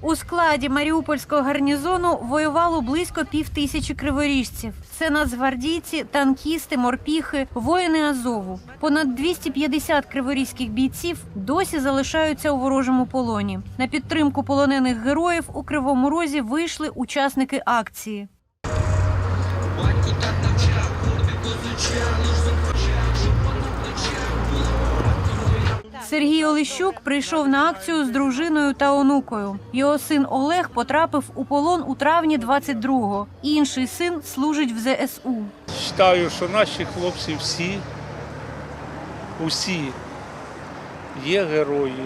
У складі Маріупольського гарнізону воювало близько пів тисячі криворіжців. Це нацгвардійці, танкісти, морпіхи, воїни Азову. Понад 250 криворізьких бійців досі залишаються у ворожому полоні. На підтримку полонених героїв у Кривому Розі вийшли учасники акції. Сергій Олещук прийшов на акцію з дружиною та онукою. Його син Олег потрапив у полон у травні 22-го. Інший син служить в ЗСУ. Вважаю, що наші хлопці всі, усі є герої.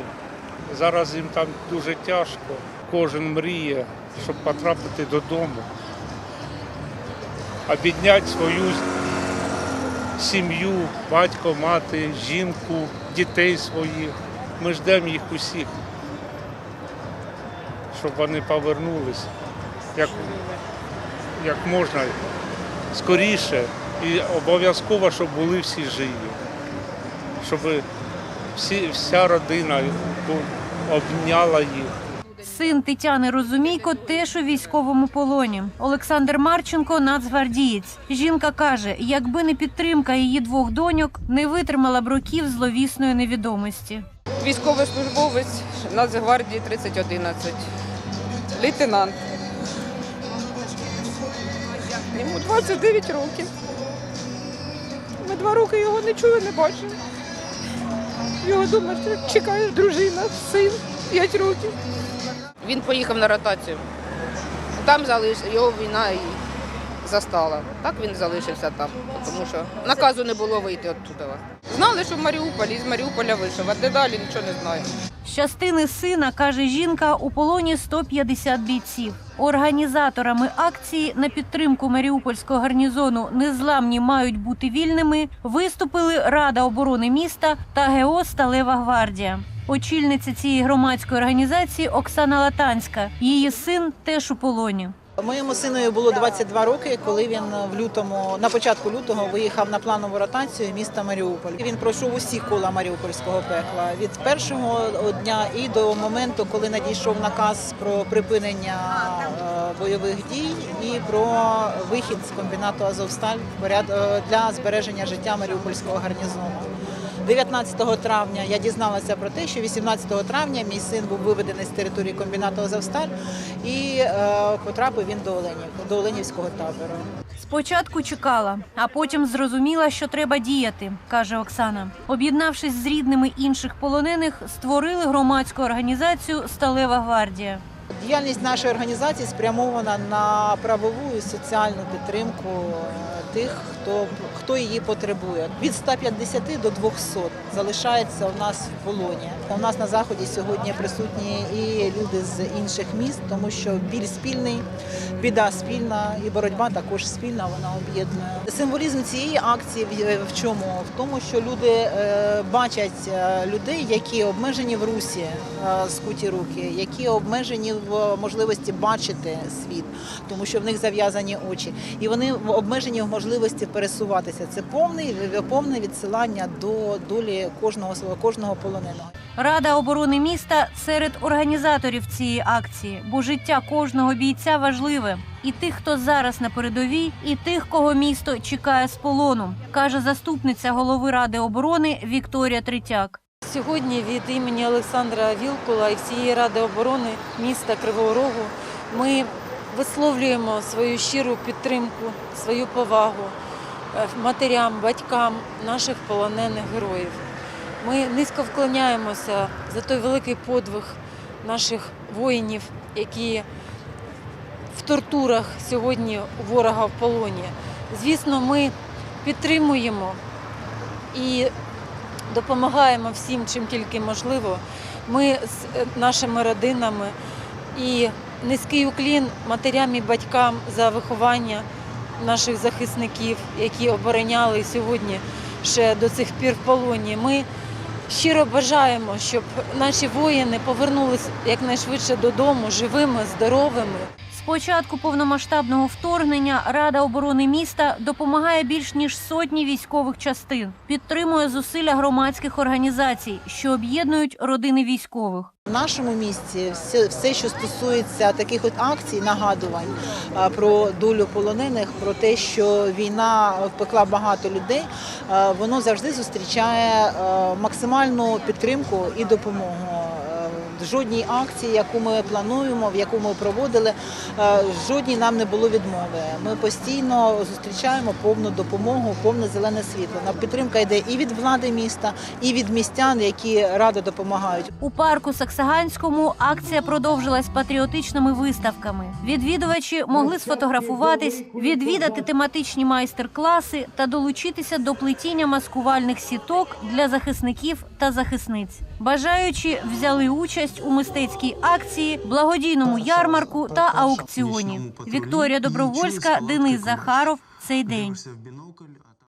Зараз їм там дуже тяжко. Кожен мріє, щоб потрапити додому, обідняти свою сім'ю, батько, мати, жінку, дітей своїх. Ми ждемо їх усіх, щоб вони повернулись як, як можна скоріше і обов'язково, щоб були всі живі, щоб всі, вся родина обняла їх. Син Тетяни Розумійко теж у військовому полоні. Олександр Марченко нацгвардієць. Жінка каже, якби не підтримка її двох доньок, не витримала б років зловісної невідомості. Військовий службовець Нацгвардії 3011. Лейтенант. Йому 29 років. Ми два роки його не чули, не бачили. Його дома чекає дружина, син 5 років. Він поїхав на ротацію. Там залишився, його війна і застала. Так він залишився там, тому що наказу не було вийти оттуда. Знали, що в Маріуполі, з Маріуполя вийшов, а де далі нічого не знаю. З частини сина, каже жінка, у полоні 150 бійців. Організаторами акції на підтримку Маріупольського гарнізону незламні мають бути вільними. Виступили Рада оборони міста та ГО Сталева гвардія. Очільниця цієї громадської організації Оксана Латанська. Її син теж у полоні. Моєму синові було 22 роки, коли він в лютому, на початку лютого, виїхав на планову ротацію міста Маріуполь. Він пройшов усі кола Маріупольського пекла від першого дня і до моменту, коли надійшов наказ про припинення е, бойових дій і про вихід з комбінату Азовсталь е, для збереження життя Маріупольського гарнізону. 19 травня я дізналася про те, що 18 травня мій син був виведений з території комбінату Азовсталь і е, потрапив він до Оленів, до Оленівського табору. Спочатку чекала, а потім зрозуміла, що треба діяти, каже Оксана. Об'єднавшись з рідними інших полонених, створили громадську організацію Сталева гвардія. Діяльність нашої організації спрямована на правову і соціальну підтримку е, тих, хто, хто її потребує. Від 150 до 200 залишається у нас в полоні. У нас на заході сьогодні присутні і люди з інших міст, тому що біль спільний, біда спільна і боротьба також спільна. Вона об'єднує. Символізм цієї акції в- чому? В тому, що люди е, бачать е, людей, які обмежені в русі, е, скуті руки, які обмежені в можливості бачити світ, тому що в них зав'язані очі, і вони обмежені в можливості пересуватися. Це повний повне відсилання до долі кожного свого- кожного полоненого. Рада оборони міста серед організаторів цієї акції, бо життя кожного бійця важливе. І тих, хто зараз на передовій, і тих, кого місто чекає з полону, каже заступниця голови ради оборони Вікторія Третяк. Сьогодні від імені Олександра Вілкула і всієї Ради оборони міста Кривого Рогу ми висловлюємо свою щиру підтримку, свою повагу е, матерям, батькам наших полонених героїв. Ми низько вклоняємося за той великий подвиг наших воїнів, які в тортурах сьогодні ворога в полоні. Звісно, ми підтримуємо і допомагаємо всім, чим тільки можливо. Ми з е, нашими родинами і низький уклін матерям і батькам за виховання наших захисників, які обороняли сьогодні ще до цих пір в полоні. Ми щиро бажаємо, щоб наші воїни повернулись якнайшвидше додому живими, здоровими. Початку повномасштабного вторгнення Рада оборони міста допомагає більш ніж сотні військових частин, підтримує зусилля громадських організацій, що об'єднують родини військових. В нашому місті все, все, що стосується таких от акцій, нагадувань про долю полонених, про те, що війна впекла багато людей, воно завжди зустрічає максимальну підтримку і допомогу. Жодній акції, яку ми плануємо, в яку ми проводили, е, жодній нам не було відмови. Ми постійно зустрічаємо повну допомогу, повне зелене світло. На підтримка йде і від влади міста, і від містян, які радо допомагають. У парку Саксаганському акція продовжилась патріотичними виставками. Відвідувачі могли сфотографуватись, відвідати тематичні майстер-класи та долучитися до плетіння маскувальних сіток для захисників та захисниць. Бажаючі взяли участь у мистецькій акції, благодійному ярмарку та аукціоні. Вікторія Добровольська, Денис Захаров. Цей день.